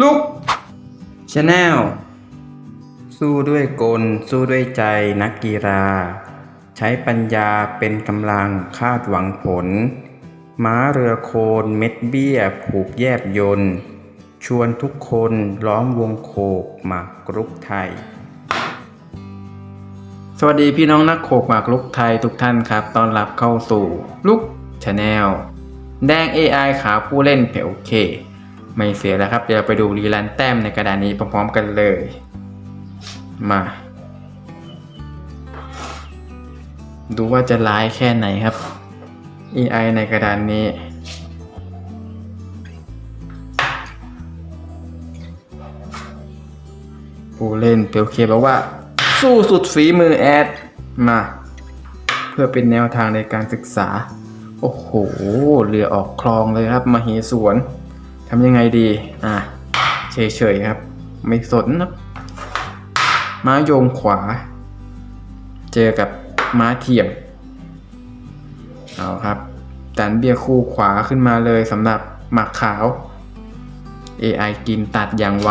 ลุกชาแนลสู้ด้วยกล สู้ด้วยใจนักกีฬา ใช้ปัญญาเป็นกำลังคาดหวังผล ม้าเรือโคนเม็ดเบี้ย ผูกแยบยนต์ชวนทุกคนล้อมวงโคกหมากรุกไทย สวัสดีพี่น้องนักโขกหมากลุกไทยทุกท่านครับ ต้อนรับเข้าสู่ลุกชาแนลแดง AI ขาผู้เล่นเพลเค ไม่เสียแล้วครับ เดี๋ยวไปดูรีลันแต้มในกระดานนี้พร้อมๆกันเลย มา ดูว่าจะร้ายแค่ไหนครับ AI ในกระดานนี้ ผู้เล่นเปียวเคบอกว่า สู้สุดฝีมือแอด มา เพื่อเป็นแนวทางในการศึกษา โอ้โห เรือออกคลองเลยครับ มาเหสวน ทำยังไงดี อะ เฉยๆครับ ไม่สนนะม้าโยงขวา เจอกับม้าเทียม เอาครับดันเบียร์คู่ขวาขึ้นมาเลยสำหรับหมักขาว AI กินตัดอย่างไว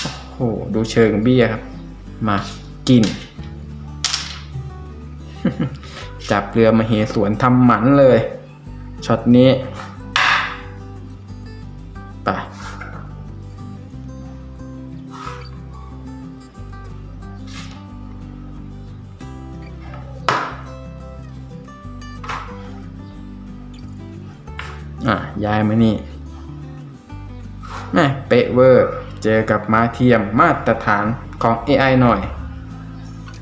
โอ้โห ดูเชิงเบี้ยครับ มากิน จับเรือมาเหสวนทำหมันเลย ช็อตนี้ อะย้ายมานี่แม่เป๊ะเวอร์ เจอกับมาเทียมมาตรฐานของ AI หน่อย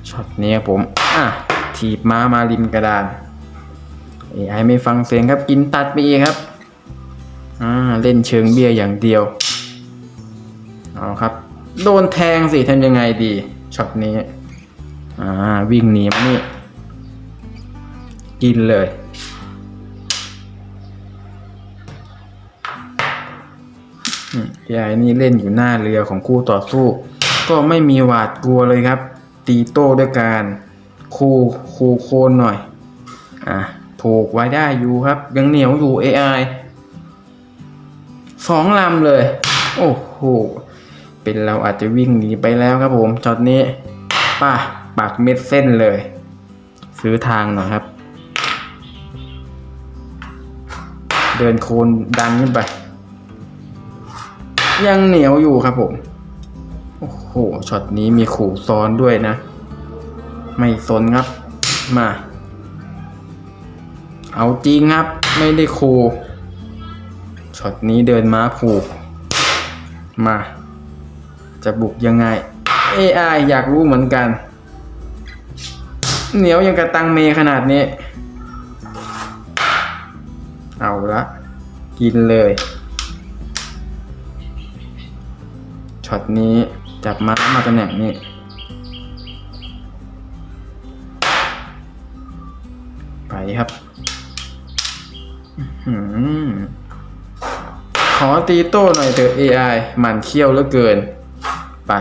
ช็อตนี้ผม อะ ถีบม้ามาริมกระดาน AI ไม่ฟังเสียงครับ กินตัดไปอีครับ อ่า เล่นเชิงเบี้ยอย่างเดียว เอาครับ โดนแทงสิทำยังไงดี ช็อตนี้ อ่า วิ่งหนีมานี่ กินเลย ยายนี่เล่นอยู่หน้าเรือของคู่ต่อสู้ ก็ไม่มีหวาดกลัวเลยครับ ตีโต้ด้วยการ คูคูโคนหน่อย อะผูกไว้ได้อยู่ครับ ยังเหนียวอยู่ AI สองลำเลย โอ้โห เป็นเราอาจจะวิ่งหนีไปแล้วครับผมช็อตนี้ป้าปากเม็ดเส้นเลย ซื้อทางหน่อยครับ เดินโคนดันขึ้นไป ยังเหนียวอยู่ครับผม โอ้โห ช็อตนี้มีขู่ซ้อนด้วยนะ ไม่สนครับ มา เอาจริงครับ ไม่ได้ขู่ช็อตนี้เดินม้าผูก มา จะบุกยังไง AI อยากรู้เหมือนกัน เหนียวยังกระตังเมขนาดนี้ เอาละ กินเลย ช็อตนี้จับม้ามาตำแหน่งนี้ ไปครับอขอตีโต้หน่อยเถอะ AI มันเขี้ยวเหลือเกิน ไป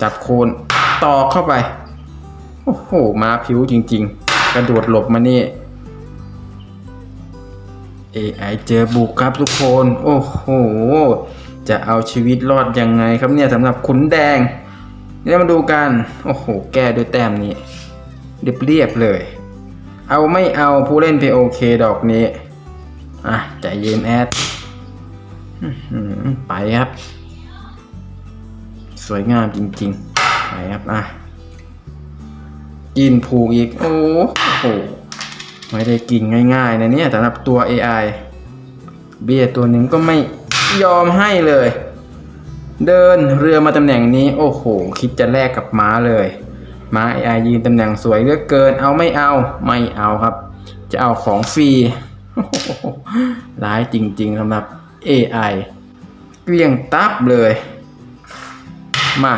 จับโคนตอกเข้าไป โอ้โห มาผิวจริง ๆ กระโดดหลบมานี่ AI เจอบุกครับทุกคน โอ้โห จะเอาชีวิตรอดยังไงครับเนี่ยสำหรับขุนแดงเดี๋ยวมาดูกัน โอ้โห แก้ด้วยแต้มนี้เรียบเรียบเลย เอาไม่เอาผู้เล่นเพโอเคดอกนี้ อะใจเย็นแอดไปครับ สวยงามจริงๆ ไปครับ อะกินผูกอีก โอ้โห ไม่ได้กินง่ายๆนะเนี่ยสำหรับตัว AI เบียตัวหนึ่งก็ไม่ ยอมให้เลย เดินเรือมาตำแหน่งนี้ โอ้โห คิดจะแลกกับม้าเลย ม้า AI ยืนตำแหน่งสวยเหลือเกิน เอาไม่เอา ไม่เอาครับ จะเอาของฟรีร้ายจริงๆสำหรับ AI เกลี้ยงตับเลย มา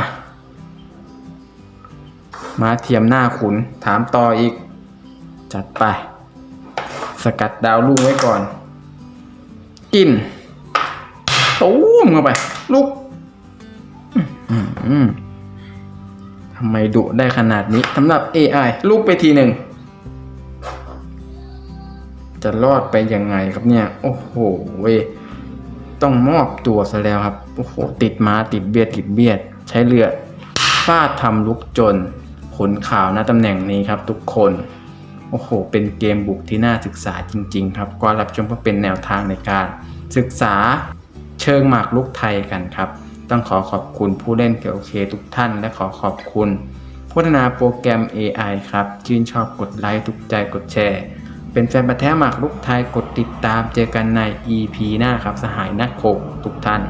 มาเทียมหน้าขุน ถามต่ออีก จัดไป สกัดดาวลูกไว้ก่อน กิน ตูมเข้าไปลุกทำไมดุได้ขนาดนี้สำหรับ AI ลุกไปทีหนึ่ง จะรอดไปยังไงครับเนี่ย โอ้โหเวต้องมอบตัวซะแล้วครับ โอ้โห ติดมาติดเบียด ติดเบียด ใช้เรือฟาดทำลุกจนขนข่าวณตำแหน่งนี้ครับทุกคน โอ้โห เป็นเกมบุกที่น่าศึกษาจริง ๆ ครับก็รับชมเพื่อเป็นแนวทางในการศึกษา เชิงหมากลุกไทยกันครับ ต้องขอขอบคุณผู้เล่นเกี่ยวเคทุกท่าน และขอขอบคุณพัฒนาโปรแกรม AI ครับชื่นชอบกดไลค์ถูกใจกดแชร์ เป็นแฟนประแท้หมากลุกไทยกดติดตามเจอกันใน EP หน้าครับ สหายนักโขกทุกท่าน